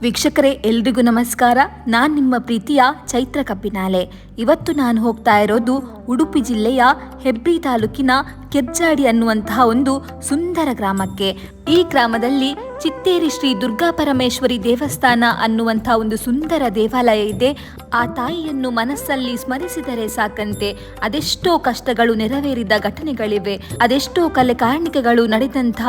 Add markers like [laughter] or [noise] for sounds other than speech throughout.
ವೀಕ್ಷಕರೇ ಎಲ್ರಿಗೂ ನಮಸ್ಕಾರ. ನಾನು ನಿಮ್ಮ ಪ್ರೀತಿಯ ಚೈತ್ರ ಕಬ್ಬಿನಾಲೆ ಇವತ್ತು ನಾನು ಹೋಗ್ತಾ ಇರೋದು ಉಡುಪಿ ಜಿಲ್ಲೆಯ ಹೆಬ್ರಿ ತಾಲೂಕಿನ ಕೆರ್ಜಾಡಿ ಅನ್ನುವಂತಹ ಒಂದು ಸುಂದರ ಗ್ರಾಮಕ್ಕೆ. ಈ ಗ್ರಾಮದಲ್ಲಿ ಚಿತ್ತೇರಿ ಶ್ರೀ ದುರ್ಗಾ ಪರಮೇಶ್ವರಿ ದೇವಸ್ಥಾನ ಅನ್ನುವಂಥ ಒಂದು ಸುಂದರ ದೇವಾಲಯ ಇದೆ. ಆ ತಾಯಿಯನ್ನು ಮನಸ್ಸಲ್ಲಿ ಸ್ಮರಿಸಿದರೆ ಸಾಕಂತೆ. ಅದೆಷ್ಟೋ ಕಷ್ಟಗಳು ನೆರವೇರಿದ ಘಟನೆಗಳಿವೆ. ಅದೆಷ್ಟೋ ಕಲೆ ಕಾರ್ಣಿಕಗಳು ನಡೆದಂತಹ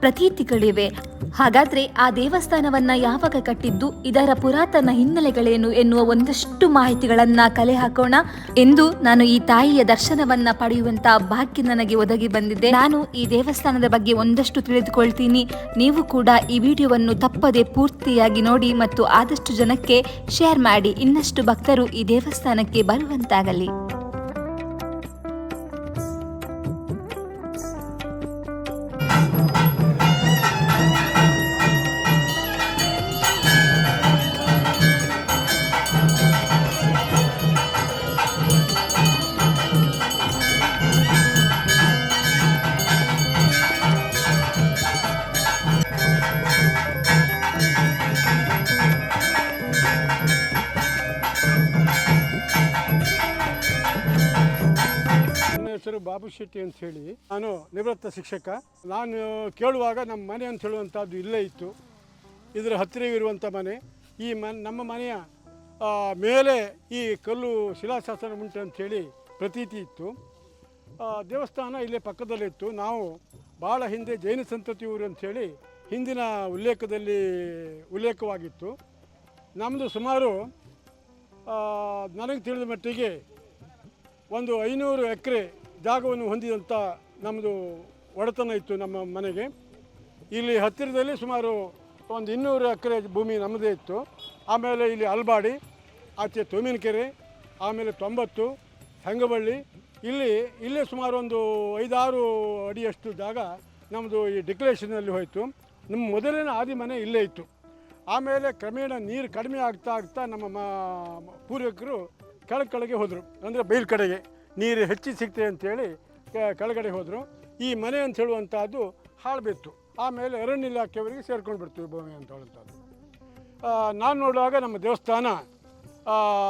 ಪ್ರತೀತಿಗಳಿವೆ. ಹಾಗಾದ್ರೆ ಆ ದೇವಸ್ಥಾನವನ್ನ ಯಾವಾಗ ಕಟ್ಟಿದ್ದು? ಇದರ ಪುರಾತನ ಹಿನ್ನೆಲೆಗಳೇನು ಎನ್ನುವ ಒಂದಷ್ಟು ಮಾಹಿತಿಗಳನ್ನ ಕಲೆ ಹಾಕೋಣ ಎಂದು ನಾನು ಈ ತಾಯಿಯ ದರ್ಶನವನ್ನ ಪಡೆಯುವಂತ ಭಾಗ್ಯ ನನಗೆ ಒದಗಿ ಬಂದಿದೆ. ನಾನು ಈ ದೇವಸ್ಥಾನದ ಬಗ್ಗೆ ಒಂದಷ್ಟು ತಿಳಿದುಕೊಳ್ತೀನಿ. ನೀವು ಕೂಡ ಈ ವಿಡಿಯೋವನ್ನು ತಪ್ಪದೆ ಪೂರ್ತಿಯಾಗಿ ನೋಡಿ ಮತ್ತು ಆದಷ್ಟು ಜನಕ್ಕೆ ಶೇರ್ ಮಾಡಿ. ಇನ್ನಷ್ಟು ಭಕ್ತರು ಈ ದೇವಸ್ಥಾನಕ್ಕೆ ಬರುವಂತಾಗಲಿ. ಬಾಬು ಶೆಟ್ಟಿ ಅಂತ ಹೇಳಿ, ನಾನು ನಿವೃತ್ತ ಶಿಕ್ಷಕ. ನಾನು ಕೇಳುವಾಗ ನಮ್ಮ ಮನೆ ಅಂತ ಹೇಳುವಂಥದ್ದು ಇಲ್ಲೇ ಇತ್ತು. ಇದರ ಹತ್ತಿರವಿರುವಂಥ ಮನೆ. ಈ ಮನ್, ನಮ್ಮ ಮನೆಯ ಮೇಲೆ ಈ ಕಲ್ಲು ಶಿಲಾಶಾಸನ ಉಂಟು ಅಂಥೇಳಿ ಪ್ರತೀತಿ ಇತ್ತು. ದೇವಸ್ಥಾನ ಇಲ್ಲೇ ಪಕ್ಕದಲ್ಲಿತ್ತು ನಾವು ಭಾಳ ಹಿಂದೆ ಜೈನ ಸಂತತಿಯವರು ಅಂಥೇಳಿ ಹಿಂದಿನ ಉಲ್ಲೇಖದಲ್ಲಿ, ಉಲ್ಲೇಖವಾಗಿತ್ತು. ನಮ್ಮದು ಸುಮಾರು ನನಗೆ ತಿಳಿದ ಮಟ್ಟಿಗೆ ಒಂದು ಐನೂರು ಎಕರೆ ಜಾಗವನ್ನು ಹೊಂದಿದಂಥ ನಮ್ಮದು ಒಡೆತನ ಇತ್ತು ನಮ್ಮ ಮನೆಗೆ. ಇಲ್ಲಿ ಹತ್ತಿರದಲ್ಲಿ ಸುಮಾರು ಒಂದು ಇನ್ನೂರು ಎಕರೆ ಭೂಮಿ ನಮ್ಮದೇ ಇತ್ತು. ಆಮೇಲೆ ಇಲ್ಲಿ ಅಲ್ಬಾಡಿ, ಆಚೆ ತೋಮಿನಕೆರೆ, ಆಮೇಲೆ ತೊಂಬತ್ತು, ಹೆಂಗಬಳ್ಳಿ. ಇಲ್ಲಿ, ಇಲ್ಲೇ ಸುಮಾರು ಒಂದು ಐದಾರು ಅಡಿಯಷ್ಟು ಜಾಗ ನಮ್ಮದು ಈ ಡಿಕ್ಲೇಷನಲ್ಲಿ ಹೋಯಿತು. ನಮ್ಮ ಮೊದಲಿನ ಆದಿ ಮನೆ ಇಲ್ಲೇ ಇತ್ತು. ಆಮೇಲೆ ಕ್ರಮೇಣ ನೀರು ಕಡಿಮೆ ಆಗ್ತಾ ಆಗ್ತಾ ನಮ್ಮ ಪೂರ್ವಿಕರು ಕೆಳ ಕೆಳಗೆ ಹೋದರು, ಅಂದರೆ ಬೈಲ್ ಕಡೆಗೆ. ನೀರು ಹೆಚ್ಚಿ ಸಿಗ್ತದೆ ಅಂತೇಳಿ ಕೆ- ಕೆಳಗಡೆ ಹೋದರು. ಈ ಮನೆ ಅಂತ ಹೇಳುವಂಥದ್ದು ಹಾಳು ಬಿತ್ತು. ಆಮೇಲೆ ಅರಣ್ಯ ಇಲಾಖೆಯವರಿಗೆ ಸೇರ್ಕೊಂಡು ಬಿಡ್ತೀವಿ ಭೂಮಿ ಅಂತ ಹೇಳುವಂಥದ್ದು ನಾನು ನೋಡುವಾಗ ನಮ್ಮ ದೇವಸ್ಥಾನ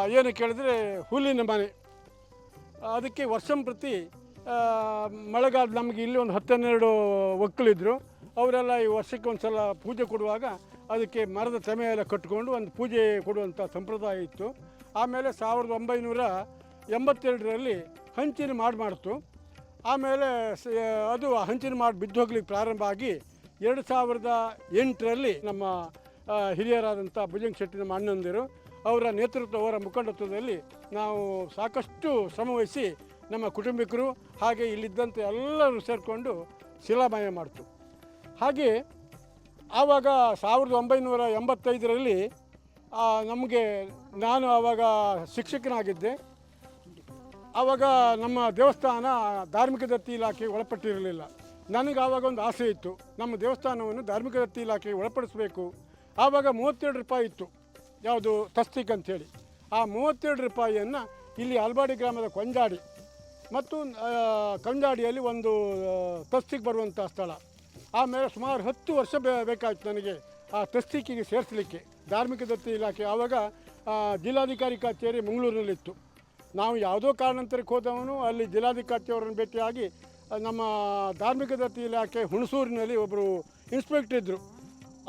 ಏನು ಕೇಳಿದ್ರೆ ಹುಲ್ಲಿನ ಮನೆ. ಅದಕ್ಕೆ ವರ್ಷಂ ಪ್ರತಿ ಮಳೆಗಾಲ ನಮಗೆ ಇಲ್ಲಿ ಒಂದು ಹತ್ತೆರಡು ಒಕ್ಕಲಿದ್ರು. ಅವರೆಲ್ಲ ಈ ವರ್ಷಕ್ಕೆ ಒಂದು ಸಲ ಪೂಜೆ ಕೊಡುವಾಗ ಅದಕ್ಕೆ ಮರದ ತಮೆ ಎಲ್ಲ ಕಟ್ಕೊಂಡು ಒಂದು ಪೂಜೆ ಕೊಡುವಂಥ ಸಂಪ್ರದಾಯ ಇತ್ತು. ಆಮೇಲೆ ಸಾವಿರದ ಒಂಬೈನೂರ ಎಂಬತ್ತೆರಡರಲ್ಲಿ ಹಂಚಿನ ಮಾಡಿ ಮಾಡಿತು. ಆಮೇಲೆ ಅದು ಹಂಚಿನ ಮಾಡಿ ಬಿದ್ದು ಹೋಗ್ಲಿಕ್ಕೆ ಪ್ರಾರಂಭ ಆಗಿ ಎರಡು ಸಾವಿರದ ಎಂಟರಲ್ಲಿ ನಮ್ಮ ಹಿರಿಯರಾದಂಥ ಭುಜಂಗ್ ಶೆಟ್ಟಿ ನಮ್ಮ ಅಣ್ಣಂದಿರು ಅವರ ನೇತೃತ್ವ, ಅವರ ಮುಖಂಡತ್ವದಲ್ಲಿ ನಾವು ಸಾಕಷ್ಟು ಶ್ರಮವಹಿಸಿ ನಮ್ಮ ಕುಟುಂಬಿಕರು ಹಾಗೆ ಇಲ್ಲಿದ್ದಂಥ ಎಲ್ಲರೂ ಸೇರಿಕೊಂಡು ಶಿಲಾಮಯ ಮಾಡ್ತು. ಹಾಗೆ ಆವಾಗ ಸಾವಿರದ ಒಂಬೈನೂರ ಎಂಬತ್ತೈದರಲ್ಲಿ ನಮಗೆ, ನಾನು ಆವಾಗ ಶಿಕ್ಷಕನಾಗಿದ್ದೆ. ಆವಾಗ ನಮ್ಮ ದೇವಸ್ಥಾನ ಧಾರ್ಮಿಕ ದತ್ತಿ ಇಲಾಖೆಗೆ ಒಳಪಟ್ಟಿರಲಿಲ್ಲ. ನನಗೆ ಆವಾಗ ಒಂದು ಆಸೆ ಇತ್ತು. ನಮ್ಮ ದೇವಸ್ಥಾನವನ್ನು ಧಾರ್ಮಿಕ ದತ್ತಿ ಇಲಾಖೆಗೆ ಒಳಪಡಿಸಬೇಕು. ಆವಾಗ ಮೂವತ್ತೆರಡು ರೂಪಾಯಿ ಇತ್ತು. ಯಾವುದು ತಸ್ತಿಕ್ ಅಂಥೇಳಿ. ಆ ಮೂವತ್ತೆರಡು ರೂಪಾಯಿಯನ್ನು ಇಲ್ಲಿ ಆಲ್ಬಾಡಿ ಗ್ರಾಮದ ಕೊಂಜಾಡಿ ಮತ್ತು ಕಂಜಾಡಿಯಲ್ಲಿ ಒಂದು ತಸ್ತಿಗೆ ಬರುವಂಥ ಸ್ಥಳ. ಆಮೇಲೆ ಸುಮಾರು ಹತ್ತು ವರ್ಷ ಬೇಕಾಯ್ತು ನನಗೆ ಆ ತಸ್ತಿಕ್ಕಿಗೆ ಸೇರಿಸಲಿಕ್ಕೆ. ಧಾರ್ಮಿಕ ದತ್ತಿ ಇಲಾಖೆ ಆವಾಗ ಜಿಲ್ಲಾಧಿಕಾರಿ ಕಚೇರಿ ಮಂಗಳೂರಿನಲ್ಲಿತ್ತು. ನಾವು ಯಾವುದೋ ಕಾರಣಾಂತರಕ್ಕೆ ಹೋದವನು, ಅಲ್ಲಿ ಜಿಲ್ಲಾಧಿಕಾರಿಯವರನ್ನು ಭೇಟಿಯಾಗಿ ನಮ್ಮ ಧಾರ್ಮಿಕ ದತ್ತಿ ಇಲಾಖೆ ಹುಣಸೂರಿನಲ್ಲಿ ಒಬ್ಬರು ಇನ್ಸ್ಪೆಕ್ಟರ್ ಇದ್ದರು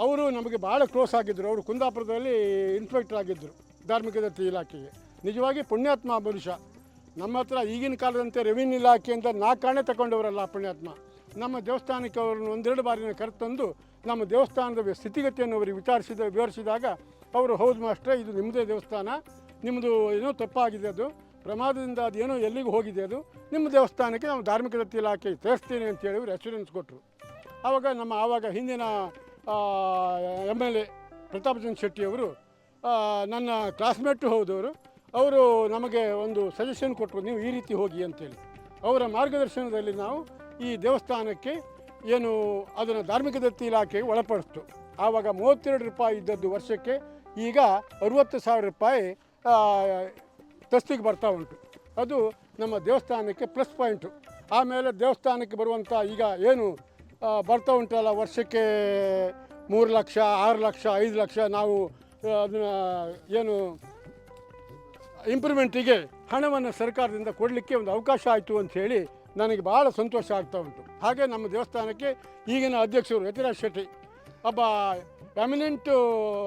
ಅವರು ನಮಗೆ ಭಾಳ ಕ್ಲೋಸ್ ಆಗಿದ್ದರು ಅವರು ಕುಂದಾಪುರದಲ್ಲಿ ಇನ್ಸ್ಪೆಕ್ಟರ್ ಆಗಿದ್ದರು ಧಾರ್ಮಿಕ ದತ್ತಿ ಇಲಾಖೆಗೆ. ನಿಜವಾಗಿ ಪುಣ್ಯಾತ್ಮ ಮನುಷ್ಯ. ನಮ್ಮ ಹತ್ರ ಈಗಿನ ಕಾಲದಂತೆ ರೆವಿನ್ಯೂ ಇಲಾಖೆಯಿಂದ ನಾಲ್ಕಾಣೆ ತಗೊಂಡವರಲ್ಲ ಆ ಪುಣ್ಯಾತ್ಮ. ನಮ್ಮ ದೇವಸ್ಥಾನಕ್ಕೆ ಅವರನ್ನು ಒಂದೆರಡು ಬಾರಿನ ಕರೆತಂದು ನಮ್ಮ ದೇವಸ್ಥಾನದ ಸ್ಥಿತಿಗತಿಯನ್ನು ಅವರಿಗೆ ವಿಚಾರಿಸಿದ, ವಿವರಿಸಿದಾಗ ಅವರು ಹೌದು ಮಾಸ್ಟ್ರೆ, ಇದು ನಿಮ್ಮದೇ ದೇವಸ್ಥಾನ, ನಿಮ್ಮದು ಏನೋ ತಪ್ಪಾಗಿದೆ ಅದು. ಪ್ರಮಾದದಿಂದ ಅದೇನೋ ಎಲ್ಲಿಗೂ ಹೋಗಿದೆ ಅದು? ನಿಮ್ಮ ದೇವಸ್ಥಾನಕ್ಕೆ ನಾವು ಧಾರ್ಮಿಕ ದತ್ತಿ ಇಲಾಖೆ ಸೇರಿಸ್ತೀನಿ ಅಂತೇಳಿ ಹೇಳಿ ಅಶ್ಯೂರೆನ್ಸ್ ಕೊಟ್ಟರು ಆವಾಗ ನಮ್ಮ ಆವಾಗ ಹಿಂದಿನ ಎಂ ಎಲ್ ಎ ಪ್ರತಾಪಚಂದ್ರ ಶೆಟ್ಟಿಯವರು ನನ್ನ ಕ್ಲಾಸ್ಮೇಟು ಹೌದವರು ಅವರು ನಮಗೆ ಒಂದು ಸಜೆಷನ್ ಕೊಟ್ಟರು ನೀವು ಈ ರೀತಿ ಹೋಗಿ ಅಂತೇಳಿ ಅವರ ಮಾರ್ಗದರ್ಶನದಲ್ಲಿ ನಾವು ಈ ದೇವಸ್ಥಾನಕ್ಕೆ ಏನು ಅದನ್ನು ಧಾರ್ಮಿಕ ದತ್ತಿ ಇಲಾಖೆಗೆ ಒಳಪಡಿಸ್ತು. ಆವಾಗ ಮೂವತ್ತೆರಡು ರೂಪಾಯಿ ಇದ್ದದ್ದು ವರ್ಷಕ್ಕೆ, ಈಗ ಅರುವತ್ತು ಸಾವಿರ ರೂಪಾಯಿ ತಸ್ತಿಗೆ ಬರ್ತಾ ಉಂಟು. ಅದು ನಮ್ಮ ದೇವಸ್ಥಾನಕ್ಕೆ ಪ್ಲಸ್ ಪಾಯಿಂಟು ಆಮೇಲೆ ದೇವಸ್ಥಾನಕ್ಕೆ ಬರುವಂಥ ಈಗ ಏನು ಬರ್ತಾ ಉಂಟಲ್ಲ ವರ್ಷಕ್ಕೆ ಮೂರು ಲಕ್ಷ, ಆರು ಲಕ್ಷ, ಐದು ಲಕ್ಷ ನಾವು ಅದನ್ನು ಏನು ಇಂಪ್ರೂವ್ಮೆಂಟಿಗೆ ಹಣವನ್ನು ಸರ್ಕಾರದಿಂದ ಕೊಡಲಿಕ್ಕೆ ಒಂದು ಅವಕಾಶ ಆಯಿತು ಹೇಳಿ ನನಗೆ ಭಾಳ ಸಂತೋಷ ಆಗ್ತಾ ಉಂಟು. ಹಾಗೆ ನಮ್ಮ ದೇವಸ್ಥಾನಕ್ಕೆ ಈಗಿನ ಅಧ್ಯಕ್ಷರು ಯತಿರಾಜ್ ಶೆಟ್ಟಿ ಒಬ್ಬ ಎಮಿನೆಂಟು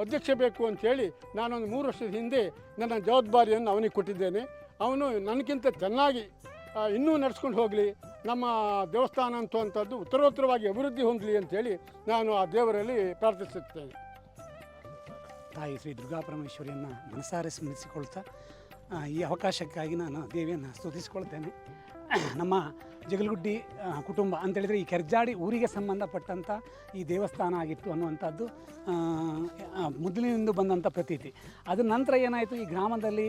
ಅಧ್ಯಕ್ಷ ಬೇಕು ಅಂತ ಹೇಳಿ ನಾನೊಂದು ಮೂರು ವರ್ಷದ ಹಿಂದೆ ನನ್ನ ಜವಾಬ್ದಾರಿಯನ್ನು ಅವನಿಗೆ ಕೊಟ್ಟಿದ್ದೇನೆ. ಅವನು ನನಗಿಂತ ಚೆನ್ನಾಗಿ ಇನ್ನೂ ನಡೆಸ್ಕೊಂಡು ಹೋಗಲಿ, ನಮ್ಮ ದೇವಸ್ಥಾನ ಅಂತುವಂಥದ್ದು ಉತ್ತರೋತ್ತರವಾಗಿ ಅಭಿವೃದ್ಧಿ ಹೊಂದಲಿ ಅಂಥೇಳಿ ನಾನು ಆ ದೇವರಲ್ಲಿ ಪ್ರಾರ್ಥಿಸುತ್ತೇನೆ. ತಾಯಿ ಶ್ರೀ ದುರ್ಗಾ ಪರಮೇಶ್ವರಿಯನ್ನು ಮನಸಾರೆ ಸ್ಮರಿಸಿಕೊಳ್ತಾ ಈ ಅವಕಾಶಕ್ಕಾಗಿ ನಾನು ದೇವಿಯನ್ನು ಸ್ತುತಿಸಿಕೊಳ್ತೇನೆ. ನಮ್ಮ ಜಗಲ್ಗುಡ್ಡಿ ಕುಟುಂಬ ಅಂತೇಳಿದರೆ ಈ ಕೆರ್ಜಾಡಿ ಊರಿಗೆ ಸಂಬಂಧಪಟ್ಟಂಥ ಈ ದೇವಸ್ಥಾನ ಆಗಿತ್ತು ಅನ್ನುವಂಥದ್ದು ಮೊದಲಿನಿಂದ ಬಂದಂಥ ಪ್ರತೀತಿ. ಅದರ ನಂತರ ಏನಾಯಿತು, ಈ ಗ್ರಾಮದಲ್ಲಿ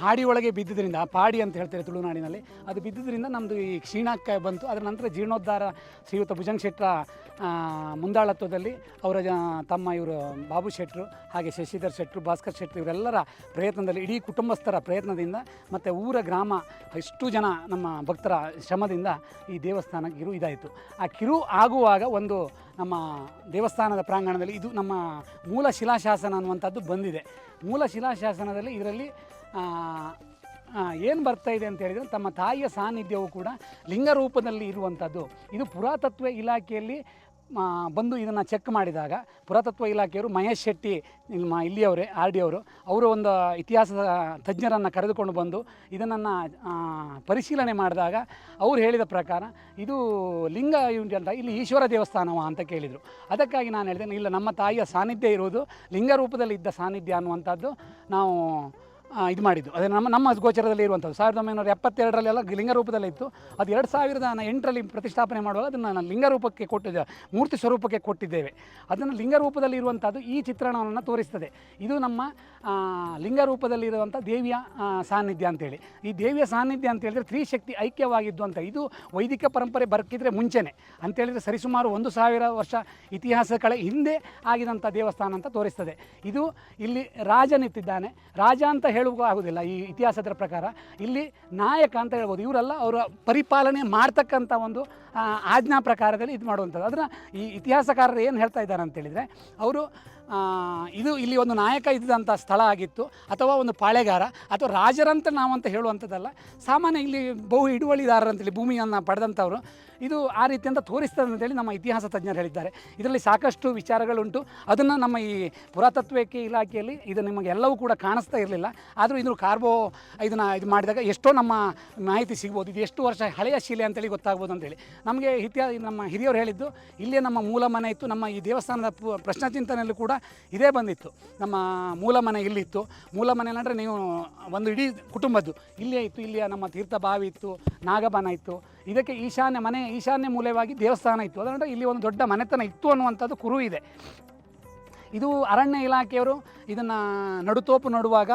ಹಾಡಿ ಒಳಗೆ ಬಿದ್ದಿದ್ದರಿಂದ ಪಾಡಿ ಅಂತ ಹೇಳ್ತಾರೆ ತುಳುನಾಡಿನಲ್ಲಿ, ಅದು ಬಿದ್ದಿದ್ದರಿಂದ ನಮ್ಮದು ಈ ಕ್ಷೀಣಕ್ಕೆ ಬಂತು. ಅದರ ನಂತರ ಜೀರ್ಣೋದ್ಧಾರ ಶ್ರೀಯುತ ಭುಜಂಗ್ ಶೆಟ್ಟರ ಮುಂದಾಳತ್ವದಲ್ಲಿ ಅವರ ತಮ್ಮ ಇವರು ಬಾಬು ಶೆಟ್ಟರು ಹಾಗೆ ಶಶಿಧರ್ ಶೆಟ್ಟರು ಭಾಸ್ಕರ್ ಶೆಟ್ಟರು ಇವರೆಲ್ಲರ ಪ್ರಯತ್ನದಲ್ಲಿ, ಇಡೀ ಕುಟುಂಬಸ್ಥರ ಪ್ರಯತ್ನದಿಂದ ಮತ್ತು ಊರ ಗ್ರಾಮ ಇಷ್ಟು ಜನ ನಮ್ಮ ಭಕ್ತರ ಶ್ರಮದಿಂದ ಈ ದೇವಸ್ಥಾನ ಕಿರು ಇದಾಯಿತು. ಆ ಕಿರು ಆಗುವಾಗ ಒಂದು ನಮ್ಮ ದೇವಸ್ಥಾನದ ಪ್ರಾಂಗಣದಲ್ಲಿ ಇದು ನಮ್ಮ ಮೂಲ ಶಿಲಾಶಾಸನ ಅನ್ನುವಂಥದ್ದು ಬಂದಿದೆ. ಮೂಲ ಶಿಲಾಶಾಸನದಲ್ಲಿ ಇದರಲ್ಲಿ ಏನು ಬರ್ತಾ ಇದೆ ಅಂತ ಹೇಳಿದರೆ ತಮ್ಮ ತಾಯಿಯ ಸಾನ್ನಿಧ್ಯವು ಕೂಡ ಲಿಂಗ ರೂಪದಲ್ಲಿ ಇರುವಂಥದ್ದು. ಇದು ಪುರಾತತ್ವ ಇಲಾಖೆಯಲ್ಲಿ ಬಂದು ಇದನ್ನು ಚೆಕ್ ಮಾಡಿದಾಗ ಪುರಾತತ್ವ ಇಲಾಖೆಯವರು ಮಹೇಶ್ ಶೆಟ್ಟಿ, ನಿಮ್ಮ ಇಲ್ಲಿಯವರೇ, ಆರ್ ಡಿ ಅವರು ಅವರು ಒಂದು ಇತಿಹಾಸದ ತಜ್ಞರನ್ನು ಕರೆದುಕೊಂಡು ಬಂದು ಇದನ್ನು ಪರಿಶೀಲನೆ ಮಾಡಿದಾಗ ಅವ್ರು ಹೇಳಿದ ಪ್ರಕಾರ ಇದು ಲಿಂಗ ಯುಂಟಿ ಅಂತ, ಇಲ್ಲಿ ಈಶ್ವರ ದೇವಸ್ಥಾನವ ಅಂತ ಕೇಳಿದರು. ಅದಕ್ಕಾಗಿ ನಾನು ಹೇಳಿದೆ ಇಲ್ಲ, ನಮ್ಮ ತಾಯಿಯ ಸಾನ್ನಿಧ್ಯ ಇರುವುದು ಲಿಂಗ ರೂಪದಲ್ಲಿ ಇದ್ದ ಸಾನ್ನಿಧ್ಯ ಅನ್ನುವಂಥದ್ದು ನಾವು ಇದು ಮಾಡಿದ್ದು. ಅದೇ ನಮ್ಮ ನಮ್ಮ ಗೋಚರದಲ್ಲಿ ಇರುವಂಥದ್ದು. ಸಾವಿರದ ಒಂಬೈನೂರ ಎಪ್ಪತ್ತೆರಡರಲ್ಲೆಲ್ಲ ಲಿಂಗ ರೂಪದಲ್ಲೇ ಇತ್ತು. ಅದು ಎರಡು ಸಾವಿರದ ಎಂಟರಲ್ಲಿ ಪ್ರತಿಷ್ಠಾಪನೆ ಮಾಡುವಾಗ ಅದನ್ನು ನಾನು ಲಿಂಗ ರೂಪಕ್ಕೆ ಕೊಟ್ಟಿದ್ದೆ. ಮೂರ್ತಿ ಸ್ವರೂಪಕ್ಕೆ ಕೊಟ್ಟಿದ್ದೇವೆ. ಅದನ್ನು ಲಿಂಗ ರೂಪದಲ್ಲಿ ಇರುವಂಥದ್ದು ಈ ಚಿತ್ರಣವನ್ನು ತೋರಿಸ್ತದೆ. ಇದು ನಮ್ಮ ಲಿಂಗರೂಪದಲ್ಲಿರುವಂಥ ಲಿಂಗ ರೂಪದಲ್ಲಿರುವಂಥ ದೇವಿಯ ಸಾನ್ನಿಧ್ಯ ಅಂತೇಳಿ. ಈ ದೇವಿಯ ಸಾನ್ನಿಧ್ಯ ಅಂತ ಹೇಳಿದ್ರೆ ತ್ರಿಶಕ್ತಿ ಐಕ್ಯವಾಗಿದ್ದು ಅಂತ. ಇದು ವೈದಿಕ ಪರಂಪರೆ ಬರ್ಕಿದ್ರೆ ಮುಂಚೆನೆ. ಅಂತೇಳಿದರೆ ಸರಿಸುಮಾರು ಒಂದು ಸಾವಿರ ವರ್ಷ ಇತಿಹಾಸಗಳ ಹಿಂದೆ ಆಗಿದಂಥ ದೇವಸ್ಥಾನ ಅಂತ ತೋರಿಸ್ತದೆ. ಇದು ಇಲ್ಲಿ ರಾಜ ನಿಂತಿದ್ದಾನೆ ರಾಜ ಅಂತ ಹೇಳುವ ಆಗೋದಿಲ್ಲ ಈ ಇತಿಹಾಸದ ಪ್ರಕಾರ ಇಲ್ಲಿ ನಾಯಕ ಅಂತ ಹೇಳ್ಬೋದು. ಇವರೆಲ್ಲ ಅವರ ಪರಿಪಾಲನೆ ಮಾಡ್ತಕ್ಕಂಥ ಒಂದು ಆಜ್ಞಾ ಪ್ರಕಾರದಲ್ಲಿ ಇದು ಮಾಡುವಂಥದ್ದು. ಅದನ್ನು ಈ ಇತಿಹಾಸಕಾರರು ಏನು ಹೇಳ್ತಾ ಇದ್ದಾರೆ ಅಂತೇಳಿದರೆ ಅವರು ಇದು ಇಲ್ಲಿ ಒಂದು ನಾಯಕ ಇದ್ದಂಥ ಸ್ಥಳ ಆಗಿತ್ತು, ಅಥವಾ ಒಂದು ಪಾಳೆಗಾರ, ಅಥವಾ ರಾಜರಂತ ನಾವಂತ ಹೇಳುವಂಥದ್ದಲ್ಲ. ಸಾಮಾನ್ಯ ಇಲ್ಲಿ ಬಹು ಹಿಡುವಳಿದಾರರಂತೇಳಿ ಭೂಮಿಯನ್ನು ಪಡೆದಂಥವ್ರು. ಇದು ಆ ರೀತಿ ಅಂತ ತೋರಿಸ್ತದೆ ಅಂತೇಳಿ ನಮ್ಮ ಇತಿಹಾಸ ತಜ್ಞರು ಹೇಳಿದ್ದಾರೆ. ಇದರಲ್ಲಿ ಸಾಕಷ್ಟು ವಿಚಾರಗಳುಂಟು. ಅದನ್ನು ನಮ್ಮ ಈ ಪುರಾತತ್ವಕ್ಕೆ ಇಲಾಖೆಯಲ್ಲಿ ಇದು ನಿಮಗೆ ಎಲ್ಲವೂ ಕೂಡ ಕಾಣಿಸ್ತಾ ಇರಲಿಲ್ಲ. ಆದರೂ ಇದು ಕಾರ್ಬೋ ಇದನ್ನು ಇದು ಮಾಡಿದಾಗ ಎಷ್ಟೋ ನಮ್ಮ ಮಾಹಿತಿ ಸಿಗ್ಬೋದು. ಇದು ಎಷ್ಟು ವರ್ಷ ಹಳೆಯ ಶಿಲೆ ಅಂತೇಳಿ ಗೊತ್ತಾಗ್ಬೋದು ಅಂತೇಳಿ ನಮಗೆ ಇತಿಹಾಸ ನಮ್ಮ ಹಿರಿಯರು ಹೇಳಿದ್ದು, ಇಲ್ಲೇ ನಮ್ಮ ಮೂಲ ಮನೆ ಇತ್ತು. ನಮ್ಮ ಈ ದೇವಸ್ಥಾನದ ಪ್ರಶ್ನಾ ಚಿಂತನೆಯಲ್ಲೂ ಕೂಡ ಇದೇ ಬಂದಿತ್ತು. ನಮ್ಮ ಮೂಲ ಮನೆ ಇಲ್ಲಿತ್ತು. ಮೂಲ ಮನೆ ಅಂದರೆ ನೀವು ಒಂದು ಇಡೀ ಕುಟುಂಬದ್ದು. ಇಲ್ಲೇ ಇತ್ತು. ಇಲ್ಲಿಯ ನಮ್ಮ ತೀರ್ಥ ಬಾವಿ ಇತ್ತು. ನಾಗಬಾನ ಇತ್ತು. ಇದಕ್ಕೆ ಈಶಾನ್ಯ ಮನೆ, ಈಶಾನ್ಯ ಮೂಲವಾಗಿ ದೇವಸ್ಥಾನ ಇತ್ತು. ಅದರಿಂದ ಇಲ್ಲಿ ಒಂದು ದೊಡ್ಡ ಮನೆತನ ಇತ್ತು ಅನ್ನುವಂಥದ್ದು ಕುರು ಇದೆ. ಇದು ಅರಣ್ಯ ಇಲಾಖೆಯವರು ಇದನ್ನು ನಡುತೋಪು ನೋಡುವಾಗ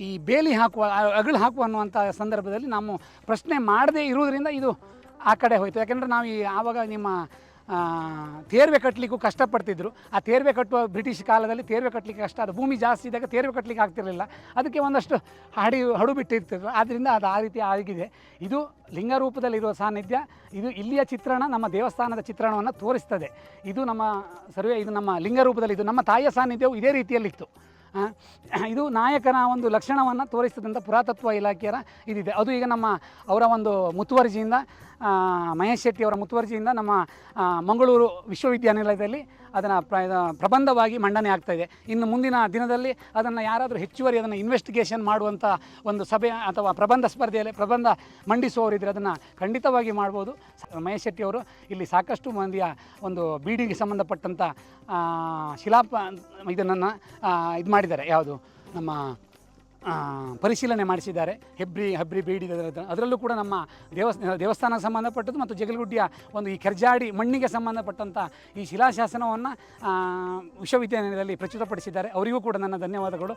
ಈ ಬೇಲಿ ಹಾಕುವ ಅಗಳು ಹಾಕುವ ಅನ್ನುವಂಥ ಸಂದರ್ಭದಲ್ಲಿ ನಾವು ಪ್ರಶ್ನೆ ಮಾಡದೇ ಇರುವುದರಿಂದ ಇದು ಆ ಕಡೆ ಹೋಯಿತು. ಯಾಕೆಂದರೆ ನಾವು ಈ ಆವಾಗ ನಿಮ್ಮ ತೇರ್ವೆ ಕಟ್ಟಲಿಕ್ಕೂ ಕಷ್ಟಪಡ್ತಿದ್ರು. ಆ ತೇರ್ವೆ ಕಟ್ಟುವ ಬ್ರಿಟಿಷ್ ಕಾಲದಲ್ಲಿ ತೇರ್ವೆ ಕಟ್ಟಲಿಕ್ಕೆ ಕಷ್ಟ. ಅದು ಭೂಮಿ ಜಾಸ್ತಿ ಇದ್ದಾಗ ತೇರ್ವೆ ಕಟ್ಟಲಿಕ್ಕೆ ಆಗ್ತಿರಲಿಲ್ಲ. ಅದಕ್ಕೆ ಒಂದಷ್ಟು ಹಡಿ ಹಡು ಬಿಟ್ಟಿರ್ತಿದ್ರು ಆದ್ದರಿಂದ ಅದು ಆ ರೀತಿ ಆಗಿದೆ. ಇದು ಲಿಂಗ ರೂಪದಲ್ಲಿರುವ ಸಾನ್ನಿಧ್ಯ. ಇದು ಇಲ್ಲಿಯ ಚಿತ್ರಣ, ನಮ್ಮ ದೇವಸ್ಥಾನದ ಚಿತ್ರಣವನ್ನು ತೋರಿಸ್ತದೆ. ಇದು ನಮ್ಮ ಸರ್ವೇ, ಇದು ನಮ್ಮ ಲಿಂಗ ರೂಪದಲ್ಲಿ, ಇದು ನಮ್ಮ ತಾಯಿಯ ಸಾನ್ನಿಧ್ಯವು ಇದೇ ರೀತಿಯಲ್ಲಿತ್ತು. [clears throat] ಇದು ನಾಯಕನ ಒಂದು ಲಕ್ಷಣವನ್ನು ತೋರಿಸ್ತದಂಥ ಪುರಾತತ್ವ ಇಲಾಖೆಯರ ಇದಿದೆ. ಅದು ಈಗ ನಮ್ಮ ಅವರ ಒಂದು ಮುತುವರ್ಜಿಯಿಂದ ಮಹೇಶ್ ಶೆಟ್ಟಿ ಅವರ ಮುತುವರ್ಜಿಯಿಂದ ನಮ್ಮ ಮಂಗಳೂರು ವಿಶ್ವವಿದ್ಯಾನಿಲಯದಲ್ಲಿ ಅದನ್ನು ಪ್ರ ಪ್ರಬಂಧವಾಗಿ ಮಂಡನೆ ಆಗ್ತಾ ಇದೆ. ಇನ್ನು ಮುಂದಿನ ದಿನದಲ್ಲಿ ಅದನ್ನು ಯಾರಾದರೂ ಹೆಚ್ಚುವರಿ ಅದನ್ನು ಇನ್ವೆಸ್ಟಿಗೇಷನ್ ಮಾಡುವಂಥ ಒಂದು ಸಭೆ ಅಥವಾ ಪ್ರಬಂಧ ಸ್ಪರ್ಧೆಯಲ್ಲಿ ಪ್ರಬಂಧ ಮಂಡಿಸುವವರಿದ್ದರೆ ಅದನ್ನು ಖಂಡಿತವಾಗಿ ಮಾಡ್ಬೋದು. ಮಹೇಶ್ ಶೆಟ್ಟಿ ಅವರು ಇಲ್ಲಿ ಸಾಕಷ್ಟು ಮಂದಿಯ ಒಂದು ಬೀಡಿಗೆ ಸಂಬಂಧಪಟ್ಟಂಥ ಶಿಲಾಪ ಇದನ್ನು ಇದು ಮಾಡಿದ್ದಾರೆ. ಯಾವುದು? ನಮ್ಮ ಪರಿಶೀಲನೆ ಮಾಡಿಸಿದ್ದಾರೆ. ಹೆಬ್ರಿ, ಹಬ್ರಿ ಬೀಡಿ ಅದರಲ್ಲೂ ಕೂಡ ನಮ್ಮ ದೇವಸ್ಥಾನ ದೇವಸ್ಥಾನಕ್ಕೆ ಸಂಬಂಧಪಟ್ಟದ್ದು ಮತ್ತು ಜಗಲ್ಗುಡ್ಡಿಯ ಒಂದು ಈ ಕೆರ್ಜಾಡಿ ಮಣ್ಣಿಗೆ ಸಂಬಂಧಪಟ್ಟಂಥ ಈ ಶಿಲಾಶಾಸನವನ್ನು ವಿಶ್ವವಿದ್ಯಾನಿಲಯದಲ್ಲಿ ಪ್ರಚುತಪಡಿಸಿದ್ದಾರೆ ಅವರಿಗೂ ಕೂಡ ನನ್ನ ಧನ್ಯವಾದಗಳು.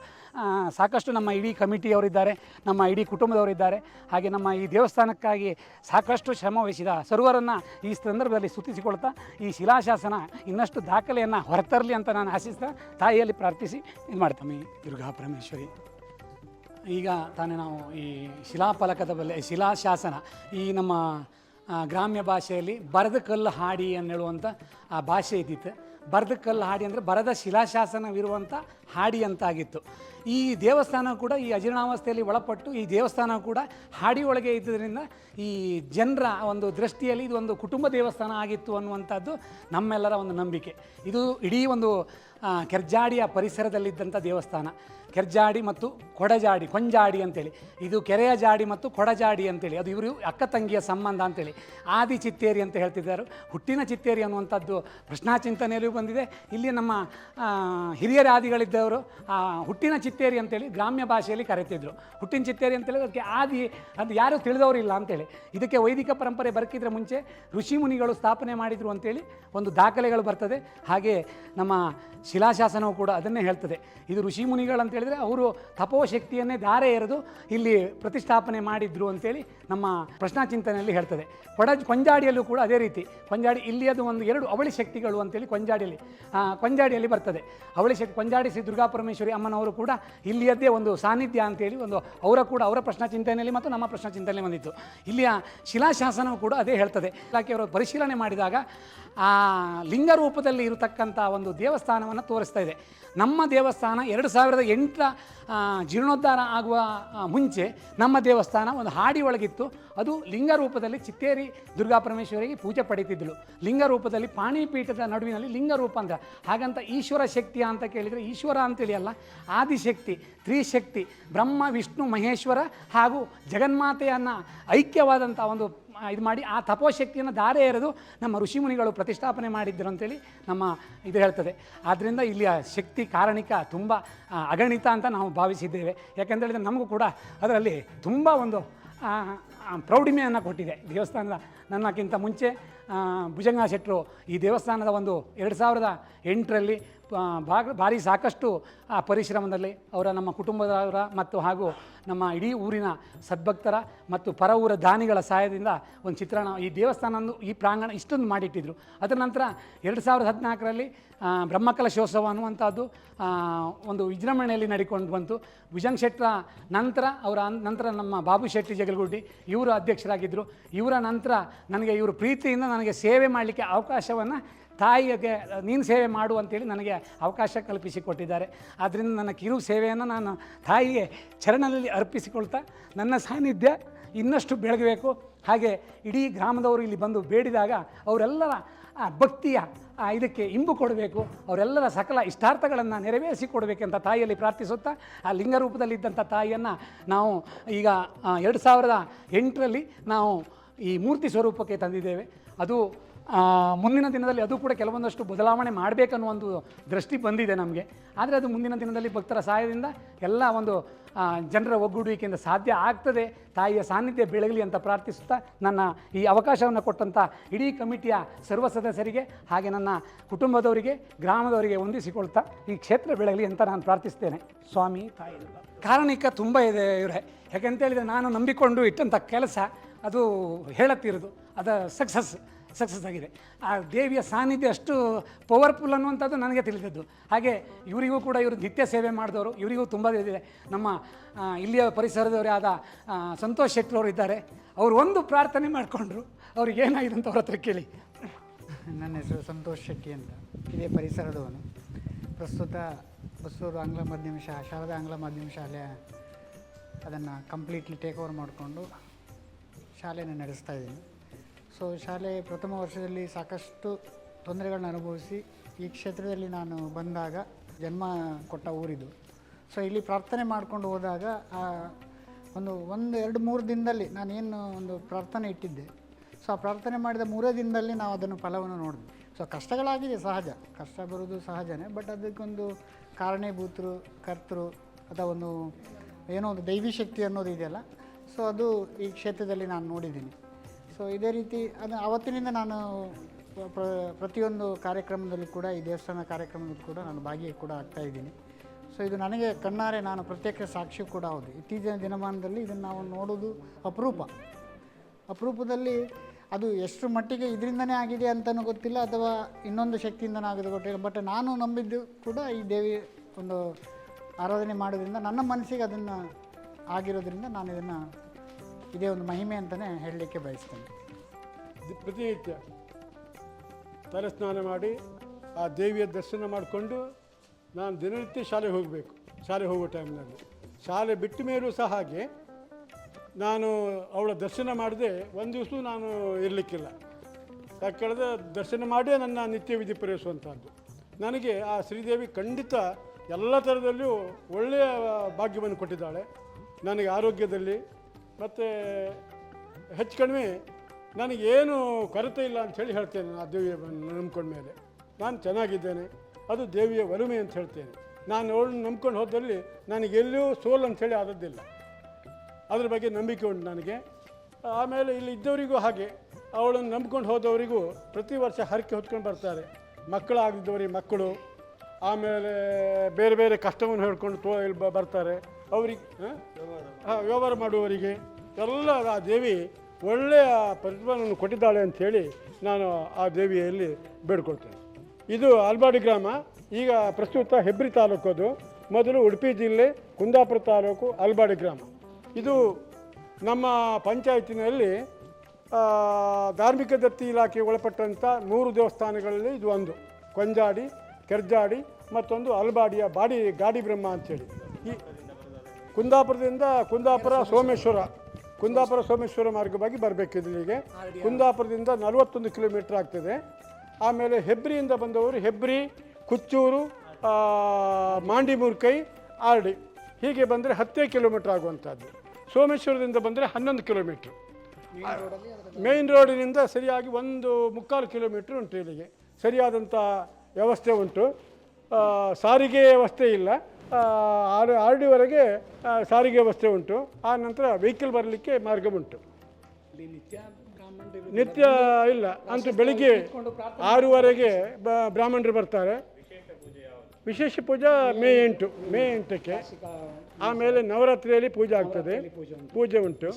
ಸಾಕಷ್ಟು ನಮ್ಮ ಇಡೀ ಕಮಿಟಿಯವರಿದ್ದಾರೆ, ನಮ್ಮ ಇಡೀ ಕುಟುಂಬದವರಿದ್ದಾರೆ. ಹಾಗೆ ನಮ್ಮ ಈ ದೇವಸ್ಥಾನಕ್ಕಾಗಿ ಸಾಕಷ್ಟು ಶ್ರಮ ವಹಿಸಿದ ಸರ್ವರನ್ನು ಈ ಸಂದರ್ಭದಲ್ಲಿ ಸುತ್ತಿಸಿಕೊಳ್ತಾ ಈ ಶಿಲಾಶಾಸನ ಇನ್ನಷ್ಟು ದಾಖಲೆಯನ್ನು ಹೊರತರಲಿ ಅಂತ ನಾನು ಆಶಿಸ್ತಾ ತಾಯಿಯಲ್ಲಿ ಪ್ರಾರ್ಥಿಸಿ ಇದು ಮಾಡ್ತೀನಿ ದುರ್ಗಾ ಪರಮೇಶ್ವರಿ. ಈಗ ತಾನೇ ನಾವು ಈ ಶಿಲಾಫಲಕದ ಬಲ್ಲೆ ಶಿಲಾಶಾಸನ, ಈ ನಮ್ಮ ಗ್ರಾಮ್ಯ ಭಾಷೆಯಲ್ಲಿ ಬರದ ಕಲ್ಲು ಹಾಡಿ ಅನ್ನೇಳುವಂಥ ಆ ಭಾಷೆ ಇದ್ದಿತ್ತು. ಬರದ ಕಲ್ಲು ಹಾಡಿ ಅಂದರೆ ಬರದ ಶಿಲಾಶಾಸನವಿರುವಂಥ ಹಾಡಿ ಅಂತಾಗಿತ್ತು. ಈ ದೇವಸ್ಥಾನ ಕೂಡ ಈ ಅಜೀರ್ಣಾವಸ್ಥೆಯಲ್ಲಿ ಒಳಪಟ್ಟು ಈ ದೇವಸ್ಥಾನ ಕೂಡ ಹಾಡಿ ಒಳಗೆ ಇದ್ದುದರಿಂದ ಈ ಜನರ ಒಂದು ದೃಷ್ಟಿಯಲ್ಲಿ ಇದು ಒಂದು ಕುಟುಂಬ ದೇವಸ್ಥಾನ ಆಗಿತ್ತು ಅನ್ನುವಂಥದ್ದು ನಮ್ಮೆಲ್ಲರ ಒಂದು ನಂಬಿಕೆ. ಇದು ಇಡೀ ಒಂದು ಕೆರ್ಜಾಡಿಯ ಪರಿಸರದಲ್ಲಿದ್ದಂಥ ದೇವಸ್ಥಾನ. ಕೆರ್ಜಾಡಿ ಮತ್ತು ಕೊಡಜಾಡಿ, ಕೊಂಜಾಡಿ ಅಂತೇಳಿ. ಇದು ಕೆರೆಯ ಜಾಡಿ ಮತ್ತು ಕೊಡಜಾಡಿ ಅಂತೇಳಿ. ಅದು ಇವರು ಅಕ್ಕ ತಂಗಿಯ ಸಂಬಂಧ ಅಂತೇಳಿ. ಆದಿ ಚಿತ್ತೇರಿ ಅಂತ ಹೇಳ್ತಿದ್ದಾರೆ. ಹುಟ್ಟಿನ ಚಿತ್ತೇರಿ ಅನ್ನುವಂಥದ್ದು ಪ್ರಶ್ನಾಚಿಂತನೆಯಲ್ಲೂ ಬಂದಿದೆ. ಇಲ್ಲಿ ನಮ್ಮ ಹಿರಿಯರ ಆದಿಗಳಿದ್ದವರು ಹುಟ್ಟಿನ ಚಿತ್ತೇರಿ ಅಂತೇಳಿ ಗ್ರಾಮ್ಯ ಭಾಷೆಯಲ್ಲಿ ಕರೆತಿದ್ರು ಹುಟ್ಟಿನ ಚಿತ್ತೇರಿ ಅಂತೇಳಿ ಅದಕ್ಕೆ ಆದಿ, ಅದು ಯಾರೂ ತಿಳಿದವರಿಲ್ಲ ಅಂತೇಳಿ. ಇದಕ್ಕೆ ವೈದಿಕ ಪರಂಪರೆ ಬರಕಿದ್ರೆ ಮುಂಚೆ ಋಷಿ ಮುನಿಗಳು ಸ್ಥಾಪನೆ ಮಾಡಿದರು ಅಂತೇಳಿ ಒಂದು ದಾಖಲೆಗಳು ಬರ್ತದೆ. ಹಾಗೆ ನಮ್ಮ ಶಿಲಾಶಾಸನವು ಕೂಡ ಅದನ್ನೇ ಹೇಳ್ತದೆ. ಇದು ಋಷಿ ಮುನಿಗಳು ಅಂತ ಹೇಳಿದರೆ ಅವರು ತಪೋಶಕ್ತಿಯನ್ನೇ ಧಾರೆ ಎರೆದು ಇಲ್ಲಿ ಪ್ರತಿಷ್ಠಾಪನೆ ಮಾಡಿದ್ರು ಅಂತೇಳಿ ನಮ್ಮ ಪ್ರಶ್ನಾಚಿಂತನೆಯಲ್ಲಿ ಹೇಳ್ತದೆ. ಕೊಡ ಕೊಂಜಾಡಿಯಲ್ಲೂ ಕೂಡ ಅದೇ ರೀತಿ. ಕೊಂಜಾಡಿ ಇಲ್ಲಿಯದು ಒಂದು ಎರಡು ಅವಳಿ ಶಕ್ತಿಗಳು ಅಂತೇಳಿ ಕೊಂಜಾಡಿಯಲ್ಲಿ ಕೊಂಜಾಡಿಯಲ್ಲಿ ಬರ್ತದೆ. ಅವಳಿ ಶಕ್ತಿ ಕೊಂಜಾಡಿ ಶ್ರೀ ದುರ್ಗಾ ಪರಮೇಶ್ವರಿ ಅಮ್ಮನವರು ಕೂಡ ಇಲ್ಲಿಯದ್ದೇ ಒಂದು ಸಾನ್ನಿಧ್ಯ ಅಂತೇಳಿ ಒಂದು ಅವರ ಕೂಡ ಅವರ ಪ್ರಶ್ನಾ ಚಿಂತನೆಯಲ್ಲಿ ಮತ್ತು ನಮ್ಮ ಪ್ರಶ್ನಾ ಚಿಂತನೆ ಬಂದಿತ್ತು. ಇಲ್ಲಿಯ ಶಿಲಾಶಾಸನವು ಕೂಡ ಅದೇ ಹೇಳ್ತದೆ. ಇಲಾಖೆಯವರು ಪರಿಶೀಲನೆ ಮಾಡಿದಾಗ, ಆ ಲಿಂಗ ರೂಪದಲ್ಲಿ ಇರತಕ್ಕಂಥ ಒಂದು ದೇವಸ್ಥಾನವನ್ನು ತೋರಿಸ್ತಾ ಇದೆ. ನಮ್ಮ ದೇವಸ್ಥಾನ ಎರಡು ಸಾವಿರದ ಎಂಟರ ಆ, ಜೀರ್ಣೋದ್ಧಾರ ಆಗುವ ಮುಂಚೆ ನಮ್ಮ ದೇವಸ್ಥಾನ ಒಂದು ಹಾಡಿ ಒಳಗಿತ್ತು. ಅದು ಲಿಂಗ ರೂಪದಲ್ಲಿ ಚಿತ್ತೇರಿ ದುರ್ಗಾ ಪರಮೇಶ್ವರಿಗೆ ಪೂಜೆ ಪಡೀತಿದ್ದಳು ಲಿಂಗ ರೂಪದಲ್ಲಿ ಪಾಣಿಪೀಠದ ನಡುವಿನಲ್ಲಿ ಲಿಂಗ ರೂಪ ಅಂತ ಹಾಗಂತ ಈಶ್ವರ ಶಕ್ತಿ ಅಂತ ಕೇಳಿದರೆ ಈಶ್ವರ ಅಂತೇಳಿ ಅಲ್ಲ ಆದಿಶಕ್ತಿ ತ್ರಿಶಕ್ತಿ ಬ್ರಹ್ಮ ವಿಷ್ಣು ಮಹೇಶ್ವರ ಹಾಗೂ ಜಗನ್ಮಾತೆಯನ್ನು ಐಕ್ಯವಾದಂಥ ಒಂದು ಇದು ಮಾಡಿ ಆ ತಪೋಶಕ್ತಿಯನ್ನು ಧಾರೆ ಎರೆದು ನಮ್ಮ ಋಷಿಮುನಿಗಳು ಪ್ರತಿಷ್ಠಾಪನೆ ಮಾಡಿದ್ದರು ಅಂತೇಳಿ ನಮ್ಮ ಇದು ಹೇಳ್ತದೆ. ಆದ್ದರಿಂದ ಇಲ್ಲಿಯ ಶಕ್ತಿ ಕಾರಣಿಕ ತುಂಬ ಅಗಣಿತ ಅಂತ ನಾವು ಭಾವಿಸಿದ್ದೇವೆ. ಯಾಕೆಂತ ಹೇಳಿದರೆ ನಮಗೂ ಕೂಡ ಅದರಲ್ಲಿ ತುಂಬ ಒಂದು ಪ್ರೌಢಿಮೆಯನ್ನು ಕೊಟ್ಟಿದೆ. ದೇವಸ್ಥಾನದ ನನ್ನಕ್ಕಿಂತ ಮುಂಚೆ ಭುಜಂಗ ಶೆಟ್ಟರು ಈ ದೇವಸ್ಥಾನದ ಒಂದು ಎರಡು ಸಾವಿರದ ಎಂಟರಲ್ಲಿ ಭಾಗ, ಭಾರಿ ಸಾಕಷ್ಟು, ಆ, ಪರಿಶ್ರಮದಲ್ಲಿ ಅವರ ನಮ್ಮ ಕುಟುಂಬದವರ ಮತ್ತು ಹಾಗೂ ನಮ್ಮ ಇಡೀ ಊರಿನ ಸದ್ಭಕ್ತರ ಮತ್ತು ಪರ ಊರ ದಾನಿಗಳ ಸಹಾಯದಿಂದ ಒಂದು ಚಿತ್ರಣ, ಈ ದೇವಸ್ಥಾನ ಈ ಪ್ರಾಂಗಣ ಇಷ್ಟೊಂದು ಮಾಡಿಟ್ಟಿದ್ರು. ಅದರ ನಂತರ ಎರಡು ಸಾವಿರದ ಹದಿನಾಲ್ಕರಲ್ಲಿ ಬ್ರಹ್ಮಕಲಶೋತ್ಸವ ಅನ್ನುವಂಥದ್ದು ಒಂದು ವಿಜೃಂಭಣೆಯಲ್ಲಿ ನಡಿಕೊಂಡು ಬಂತು. ಭುಜಂಗ್ ಶೆಟ್ಟರ ನಂತರ ಅವರ ನಂತರ ನಮ್ಮ ಬಾಬು ಶೆಟ್ಟಿ ಜಗಲ್ಗುಡ್ಡಿ ಇವರು ಅಧ್ಯಕ್ಷರಾಗಿದ್ದರು ಇವರ ನಂತರ ನನಗೆ ಇವರು ಪ್ರೀತಿಯಿಂದ ನನಗೆ ಸೇವೆ ಮಾಡಲಿಕ್ಕೆ ಅವಕಾಶವನ್ನು ತಾಯಿಗೆ, ನೀನು ಸೇವೆ ಮಾಡು ಅಂತೇಳಿ ನನಗೆ ಅವಕಾಶ ಕಲ್ಪಿಸಿಕೊಟ್ಟಿದ್ದಾರೆ ಆದ್ದರಿಂದ ನನ್ನ ಕಿರು ಸೇವೆಯನ್ನು ನಾನು ತಾಯಿಗೆ ಚರಣದಲ್ಲಿ ಅರ್ಪಿಸಿಕೊಳ್ತಾ ನನ್ನ ಸಾನ್ನಿಧ್ಯ ಇನ್ನಷ್ಟು ಬೆಳಗಬೇಕು. ಹಾಗೆ ಇಡೀ ಗ್ರಾಮದವರು ಇಲ್ಲಿ ಬಂದು ಬೇಡಿದಾಗ ಅವರೆಲ್ಲರ ಭಕ್ತಿಯ ಇದಕ್ಕೆ ಇಂಬು ಕೊಡಬೇಕು. ಅವರೆಲ್ಲರ ಸಕಲ ಇಷ್ಟಾರ್ಥಗಳನ್ನು ನೆರವೇರಿಸಿ ಕೊಡಬೇಕಂತ ತಾಯಿಯಲ್ಲಿ ಪ್ರಾರ್ಥಿಸುತ್ತಾ, ಆ ಲಿಂಗ ರೂಪದಲ್ಲಿದ್ದಂಥ ತಾಯಿಯನ್ನು ನಾವು ಈಗ ಎರಡು ಸಾವಿರದ ಎಂಟರಲ್ಲಿ ನಾವು ಈ ಮೂರ್ತಿ ಸ್ವರೂಪಕ್ಕೆ ತಂದಿದ್ದೇವೆ. ಅದು ಮುಂದಿನ ದಿನದಲ್ಲಿ ಅದು ಕೂಡ ಕೆಲವೊಂದಷ್ಟು ಬದಲಾವಣೆ ಮಾಡಬೇಕನ್ನೋ ಒಂದು ದೃಷ್ಟಿ ಬಂದಿದೆ ನಮಗೆ. ಆದರೆ ಅದು ಮುಂದಿನ ದಿನದಲ್ಲಿ ಭಕ್ತರ ಸಹಾಯದಿಂದ ಎಲ್ಲ ಒಂದು ಜನರ ಒಗ್ಗೂಡುವಿಕೆಯಿಂದ ಸಾಧ್ಯ ಆಗ್ತದೆ. ತಾಯಿಯ ಸಾನ್ನಿಧ್ಯ ಬೆಳಗಲಿ ಅಂತ ಪ್ರಾರ್ಥಿಸುತ್ತಾ ನನ್ನ ಈ ಅವಕಾಶವನ್ನು ಕೊಟ್ಟಂಥ ಇಡೀ ಕಮಿಟಿಯ ಸರ್ವ ಸದಸ್ಯರಿಗೆ ಹಾಗೆ ನನ್ನ ಕುಟುಂಬದವರಿಗೆ, ಗ್ರಾಮದವರಿಗೆ ಹೊಂದಿಸಿಕೊಳ್ತಾ ಈ ಕ್ಷೇತ್ರ ಬೆಳಗಲಿ ಅಂತ ನಾನು ಪ್ರಾರ್ಥಿಸ್ತೇನೆ. ಸ್ವಾಮಿ, ತಾಯಿ ಕಾರಣಿಕ ತುಂಬ ಇದೆ ಇವರೇ. ಯಾಕೆಂತ ಹೇಳಿದರೆ ನಾನು ನಂಬಿಕೊಂಡು ಇಟ್ಟಂಥ ಕೆಲಸ ಅದು ಹೇಳತ್ತಿರೋದು, ಅದು ಸಕ್ಸಸ್ ಸಕ್ಸಸ್ ಆಗಿದೆ. ಆ ದೇವಿಯ ಸಾನ್ನಿಧ್ಯ ಅಷ್ಟು ಪವರ್ಫುಲ್ ಅನ್ನುವಂಥದ್ದು ನನಗೆ ತಿಳಿದದ್ದು. ಹಾಗೆ ಇವರಿಗೂ ಕೂಡ ಇವರು ನಿತ್ಯ ಸೇವೆ ಮಾಡಿದವರು, ಇವರಿಗೂ ತುಂಬ ಇದೆ ನಮ್ಮ ಇಲ್ಲಿಯ ಪರಿಸರದವರೇ ಆದ ಸಂತೋಷ್ ಶೆಟ್ಟರವರು ಇದ್ದಾರೆ. ಅವರು ಒಂದು ಪ್ರಾರ್ಥನೆ ಮಾಡಿಕೊಂಡ್ರು, ಅವ್ರಿಗೆ ಏನಾಗಿದೆ ಅಂತ ಅವ್ರ ಹತ್ರ ಕೇಳಿ. ನನ್ನ ಹೆಸರು ಸಂತೋಷ್ ಶೆಟ್ಟಿ ಅಂತ. ಇದೇ ಪರಿಸರದವನು. ಪ್ರಸ್ತುತ ಹೊಸೂರು ಆಂಗ್ಲ ಮಾಧ್ಯಮ ಶಾ ಶಾರದಾ ಆಂಗ್ಲ ಮಾಧ್ಯಮ ಶಾಲೆ ಅದನ್ನು ಕಂಪ್ಲೀಟ್ಲಿ ಟೇಕ್ ಓವರ್ ಮಾಡಿಕೊಂಡು ಶಾಲೆನ ನಡೆಸ್ತಾ ಇದ್ದೀನಿ. ಸೊ ಶಾಲೆ ಪ್ರಥಮ ವರ್ಷದಲ್ಲಿ ಸಾಕಷ್ಟು ತೊಂದರೆಗಳನ್ನ ಅನುಭವಿಸಿ ಈ ಕ್ಷೇತ್ರದಲ್ಲಿ ನಾನು ಬಂದಾಗ ಜನ್ಮ ಕೊಟ್ಟ ಊರಿದು. ಸೊ ಇಲ್ಲಿ ಪ್ರಾರ್ಥನೆ ಮಾಡ್ಕೊಂಡು ಹೋದಾಗ ಒಂದು ಒಂದು, ಎರಡು, ಮೂರು ದಿನದಲ್ಲಿ ನಾನೇನು ಒಂದು ಪ್ರಾರ್ಥನೆ ಇಟ್ಟಿದ್ದೆ. ಸೊ ಆ ಪ್ರಾರ್ಥನೆ ಮಾಡಿದ ಮೂರೇ ದಿನದಲ್ಲಿ ನಾವು ಅದನ್ನು ಫಲವನ್ನು ನೋಡಿದ್ವಿ. ಸೊ ಕಷ್ಟಗಳಾಗಿದೆ ಸಹಜ. ಕಷ್ಟ ಬರೋದು ಸಹಜನೇ ಬಟ್ ಅದಕ್ಕೊಂದು ಕಾರಣೀಭೂತರು ಕರ್ತರು ಅಥವಾ ಒಂದು ಏನೋ ಒಂದು ದೈವಿ ಶಕ್ತಿ ಅನ್ನೋದು ಇದೆಯಲ್ಲ ಸೊ ಅದು ಈ ಕ್ಷೇತ್ರದಲ್ಲಿ ನಾನು ನೋಡಿದ್ದೀನಿ. ಸೊ ಇದೇ ರೀತಿ ಅದು ಅವತ್ತಿನಿಂದ ನಾನು ಪ್ರ- ಪ್ರ- ಪ್ರತಿಯೊಂದು ಕಾರ್ಯಕ್ರಮದಲ್ಲಿ ಕೂಡ, ಈ ದೇವಸ್ಥಾನ ಕಾರ್ಯಕ್ರಮದಲ್ಲಿ ಕೂಡ ನಾನು ಭಾಗಿ ಕೂಡ ಆಗ್ತಾ ಇದ್ದೀನಿ. ಸೊ ಇದು ನನಗೆ ಕಣ್ಣಾರೆ, ನಾನು ಪ್ರತ್ಯೇಕ ಸಾಕ್ಷಿ ಕೂಡ ಹೌದು. ಇತ್ತೀಚಿನ ದಿನಮಾನದಲ್ಲಿ ಇದನ್ನು ನಾವು ನೋಡೋದು ಅಪರೂಪ. ಅಪರೂಪದಲ್ಲಿ ಅದು ಎಷ್ಟು ಮಟ್ಟಿಗೆ ಇದರಿಂದನೇ ಆಗಿದೆ ಅಂತಲೂ ಗೊತ್ತಿಲ್ಲ, ಅಥವಾ ಇನ್ನೊಂದು ಶಕ್ತಿಯಿಂದನೂ ಆಗಿದೆ ಗೊತ್ತಿಲ್ಲ ಬಟ್ ನಾನು ನಂಬಿದ್ದು ಕೂಡ ಈ ದೇವಿ ಒಂದು ಆರಾಧನೆ ಮಾಡೋದ್ರಿಂದ, ನನ್ನ ಮನಸ್ಸಿಗೆ ಅದನ್ನು ಆಗಿರೋದ್ರಿಂದ ನಾನು ಇದನ್ನು ಇದೇ ಒಂದು ಮಹಿಮೆ ಅಂತಲೇ ಹೇಳಲಿಕ್ಕೆ ಬಯಸ್ತೇನೆ. ಪ್ರತಿನಿತ್ಯ ತಲೆ ಸ್ನಾನ ಮಾಡಿ, ಆ ದೇವಿಯ ದರ್ಶನ ಮಾಡಿಕೊಂಡು ನಾನು ದಿನನಿತ್ಯ ಶಾಲೆಗೆ ಹೋಗಬೇಕು ಶಾಲೆ ಹೋಗೋ ಟೈಮ್ನಲ್ಲಿ. ಶಾಲೆ ಬಿಟ್ಟು ಮೇಲೂ ಸಹ ಹಾಗೆ, ನಾನು ಅವಳ ದರ್ಶನ ಮಾಡದೆ ಒಂದು ದಿವಸ ನಾನು ಇರಲಿಕ್ಕಿಲ್ಲ. ಯಾಕೆ ಹೇಳಿದ್ರೆ ದರ್ಶನ ಮಾಡಿಯೇ ನನ್ನ ನಿತ್ಯ ವಿಧಿ ಪೂರೈಸುವಂಥದ್ದು. ನನಗೆ ಆ ಶ್ರೀದೇವಿ ಖಂಡಿತ ಎಲ್ಲ ಥರದಲ್ಲೂ ಒಳ್ಳೆಯ ಭಾಗ್ಯವನ್ನು ಕೊಟ್ಟಿದ್ದಾಳೆ. ನನಗೆ ಆರೋಗ್ಯದಲ್ಲಿ ಮತ್ತು ಹೆಚ್ಚು ಕಡಿಮೆ ನನಗೇನು ಕೊರತೆ ಇಲ್ಲ ಅಂತ ಹೇಳಿ ಹೇಳ್ತೇನೆ ಆ ದೇವಿಯ ನಂಬ್ಕೊಂಡ ಮೇಲೆ. ನಾನು ಚೆನ್ನಾಗಿದ್ದೇನೆ, ಅದು ದೇವಿಯ ವರುಮೆ ಅಂತ ಹೇಳ್ತೇನೆ. ನಾನು ಅವಳನ್ನ ನಂಬ್ಕೊಂಡು ಹೋದಲ್ಲಿ ನನಗೆಲ್ಲೂ ಸೋಲು ಅಂಥೇಳಿ ಆದದ್ದಿಲ್ಲ. ಅದ್ರ ಬಗ್ಗೆ ನಂಬಿಕೆ ಉಂಟು ನನಗೆ. ಆಮೇಲೆ ಇಲ್ಲಿ ಇದ್ದವರಿಗೂ ಹಾಗೆ, ಅವಳನ್ನು ನಂಬ್ಕೊಂಡು ಹೋದವರಿಗೂ ಪ್ರತಿ ವರ್ಷ ಹರಕೆ ಹೊತ್ಕೊಂಡು ಬರ್ತಾರೆ. ಮಕ್ಕಳಾಗಿದ್ದವರಿಗೆ ಮಕ್ಕಳು, ಆಮೇಲೆ ಬೇರೆ ಬೇರೆ ಕಷ್ಟವನ್ನು ಹೇಳ್ಕೊಂಡು ತೋ ಇಲ್ಲಿ ಬರ್ತಾರೆ. ಅವ್ರಿಗೆ ವ್ಯವಹಾರ ಮಾಡುವವರಿಗೆ ಎಲ್ಲ ಆ ದೇವಿ ಒಳ್ಳೆಯ ಪ್ರತಿಫಲವನ್ನು ಕೊಟ್ಟಿದ್ದಾಳೆ ಅಂಥೇಳಿ ನಾನು ಆ ದೇವಿಯಲ್ಲಿ ಬೇಡ್ಕೊಳ್ತೇನೆ. ಇದು ಆಲ್ಬಾಡಿ ಗ್ರಾಮ, ಈಗ ಪ್ರಸ್ತುತ ಹೆಬ್ರಿ ತಾಲೂಕು ಅದು. ಮೊದಲು ಉಡುಪಿ ಜಿಲ್ಲೆ, ಕುಂದಾಪುರ ತಾಲೂಕು, ಆಲ್ಬಾಡಿ ಗ್ರಾಮ. ಇದು ನಮ್ಮ ಪಂಚಾಯತಿನಲ್ಲಿ ಧಾರ್ಮಿಕ ದತ್ತಿ ಇಲಾಖೆಗೆ ಒಳಪಟ್ಟಂಥ ಮೂರು ದೇವಸ್ಥಾನಗಳಲ್ಲಿ ಇದು ಒಂದು. ಕೊಂಜಾಡಿ, ಕೆರ್ಜಾಡಿ ಮತ್ತೊಂದು ಅಲ್ಬಾಡಿಯ ಬಾಡಿ ಗಾಡಿ ಬ್ರಹ್ಮ ಅಂಥೇಳಿ ಈ ಕುಂದಾಪುರದಿಂದ ಕುಂದಾಪುರ ಸೋಮೇಶ್ವರ ಕುಂದಾಪುರ ಸೋಮೇಶ್ವರ ಮಾರ್ಗವಾಗಿ ಬರಬೇಕು ಇಲ್ಲಿಗೆ. ಕುಂದಾಪುರದಿಂದ ನಲವತ್ತೊಂದು ಕಿಲೋಮೀಟ್ರ್ ಆಗ್ತದೆ. ಆಮೇಲೆ ಹೆಬ್ರಿಯಿಂದ ಬಂದವರು ಹೆಬ್ರಿ ಕುಚ್ಚೂರು ಮಾಂಡಿಮೂರ್ಕೈ ಆರ್ಡಿ. ಹೀಗೆ ಬಂದರೆ ಹತ್ತೇ ಕಿಲೋಮೀಟ್ರ್ ಆಗುವಂಥದ್ದು. ಸೋಮೇಶ್ವರದಿಂದ ಬಂದರೆ ಹನ್ನೊಂದು ಕಿಲೋಮೀಟ್ರ್. ಮೇನ್ ರೋಡಿನಿಂದ ಸರಿಯಾಗಿ ಒಂದು ಮುಕ್ಕಾಲು ಕಿಲೋಮೀಟ್ರ್ ಉಂಟು ಇಲ್ಲಿಗೆ. ಸರಿಯಾದಂಥ ವ್ಯವಸ್ಥೆ ಉಂಟು. ಸಾರಿಗೆ ವ್ಯವಸ್ಥೆ ಇಲ್ಲ. ಆರ್ ಆರ್ ಡಿವರೆಗೆ ಸಾರಿಗೆ ವ್ಯವಸ್ಥೆ ಉಂಟು. ಆ ನಂತರ ವೆಹಿಕಲ್ ಬರಲಿಕ್ಕೆ ಮಾರ್ಗ ಉಂಟು. ನಿತ್ಯ ಇಲ್ಲ, ಅಂತ ಬೆಳಿಗ್ಗೆ ಆರೂವರೆಗೆ ಬ್ರಾಹ್ಮಣರು ಬರ್ತಾರೆ. ವಿಶೇಷ ಪೂಜಾ ಮೇ ಎಂಟು, ಮೇ ಎಂಟಕ್ಕೆ. ಆಮೇಲೆ ನವರಾತ್ರಿಯಲ್ಲಿ ಪೂಜೆ ಆಗ್ತದೆ. ಪೂಜೆ ಉಂಟು.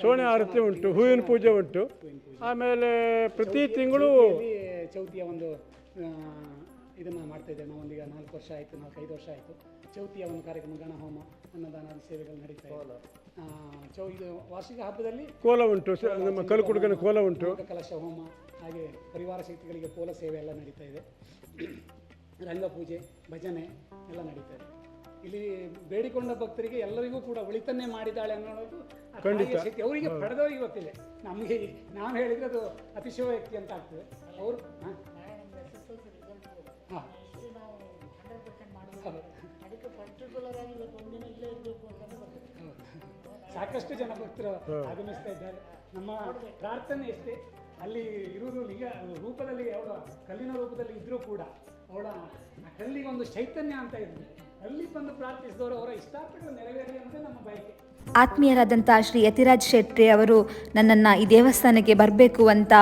ಸೋಣೆ ಆರತಿ ಉಂಟು, ಹೂವಿನ ಪೂಜೆ ಉಂಟು. ಆಮೇಲೆ ಪ್ರತಿ ತಿಂಗಳು ಚೌತಿಯ ಒಂದು ಇದನ್ನ ಮಾಡ್ತಾ ಇದ್ದೇವೆ. ನಾವು ಒಂದೀಗ ನಾಲ್ಕು ವರ್ಷ ಆಯಿತು ನಾಲ್ಕೈದು ವರ್ಷ ಆಯಿತು. ಚೌತಿಯ ಒಂದು ಕಾರ್ಯಕ್ರಮ ಗಣಹೋಮ ಅನ್ನದಾನ ಸೇವೆಗಳು ನಡೀತಾ ಇದೆ. ಚೌ ಇದು ವಾರ್ಷಿಕ ಹಬ್ಬದಲ್ಲಿ ಕೋಲ ಉಂಟು ನಮ್ಮ ಕಲ್ಕುಡುಗನ ಕೋಲ ಉಂಟು. ಕಲಶ ಹೋಮ ಹಾಗೆ ಪರಿವಾರ ಶಕ್ತಿಗಳಿಗೆ ಕೋಲ ಸೇವೆ ಎಲ್ಲ ನಡೀತಾ ಇದೆ. ರಂಗಪೂಜೆ ಭಜನೆ ಎಲ್ಲ ನಡೀತಾ ಇದೆ. ಇಲ್ಲಿ ಬೇಡಿಕೊಂಡ ಭಕ್ತರಿಗೆ ಎಲ್ಲರಿಗೂ ಕೂಡ ಉಳಿತನ್ನೇ ಮಾಡಿದ್ದಾಳೆ ಅನ್ನೋದು ಶಕ್ತಿ. ಅವರಿಗೆ ಪಡೆದವರಿಗೆ ಗೊತ್ತಿದೆ ನಮಗೆ ನಾನು ಹೇಳಿದ್ರೆ ಅದು ವ್ಯಕ್ತಿ ಅಂತ ಆಗ್ತದೆ. ಅವರು ಹಾಂ. ಹಾಂ ಸಾಕಷ್ಟು ಜನ ಭಕ್ತರು ಆಗಮಿಸ್ತಾ ಇದ್ದಾರೆ. ನಮ್ಮ ಪ್ರಾರ್ಥನೆ ಎಷ್ಟೇ ಅಲ್ಲಿ ಇರುವುದು ಲಿಂಗ ರೂಪದಲ್ಲಿ ಅವಳ ಕಲ್ಲಿನ ರೂಪದಲ್ಲಿ ಇದ್ರೂ ಕೂಡ ಅವಳ ಆ ಕಲ್ಲಿಗೆ ಒಂದು ಚೈತನ್ಯ ಅಂತ ಇದ್ವಿ ಅಲ್ಲಿ ಬಂದು ಪ್ರಾರ್ಥಿಸಿದವರು ಅವರ ಇಷ್ಟಾರ್ಥಗಳು ನೆರವೇರಲಿ ಅಂತ ನಮ್ಮ ಬಯಕೆ. ಆತ್ಮೀಯರಾದಂಥ ಶ್ರೀ ಯತಿರಾಜ್ ಶೆಟ್ಟಿ ಅವರು ನನ್ನನ್ನು ಈ ದೇವಸ್ಥಾನಕ್ಕೆ ಬರಬೇಕು ಅಂತ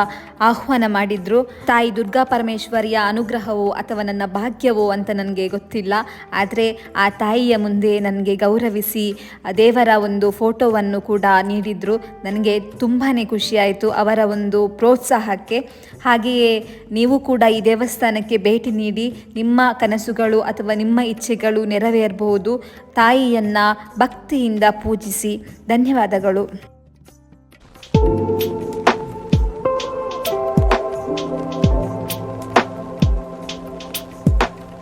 ಆಹ್ವಾನ ಮಾಡಿದ್ರು. ತಾಯಿ ದುರ್ಗಾ ಪರಮೇಶ್ವರಿಯ ಅನುಗ್ರಹವೋ ಅಥವಾ ನನ್ನ ಭಾಗ್ಯವೋ ಅಂತ ನನಗೆ ಗೊತ್ತಿಲ್ಲ. ಆದರೆ ಆ ತಾಯಿಯ ಮುಂದೆ ನನಗೆ ಗೌರವಿಸಿ ದೇವರ ಒಂದು ಫೋಟೋವನ್ನು ಕೂಡ ನೀಡಿದರು. ನನಗೆ ತುಂಬಾ ಖುಷಿಯಾಯಿತು ಅವರ ಒಂದು ಪ್ರೋತ್ಸಾಹಕ್ಕೆ. ಹಾಗೆಯೇ ನೀವು ಕೂಡ ಈ ದೇವಸ್ಥಾನಕ್ಕೆ ಭೇಟಿ ನೀಡಿ ನಿಮ್ಮ ಕನಸುಗಳು ಅಥವಾ ನಿಮ್ಮ ಇಚ್ಛೆಗಳು ನೆರವೇರಬಹುದು. ತಾಯಿಯನ್ನು ಭಕ್ತಿಯಿಂದ ಪೂಜಿಸಿ. ಸಿ ಧನ್ಯವಾದಗಳು.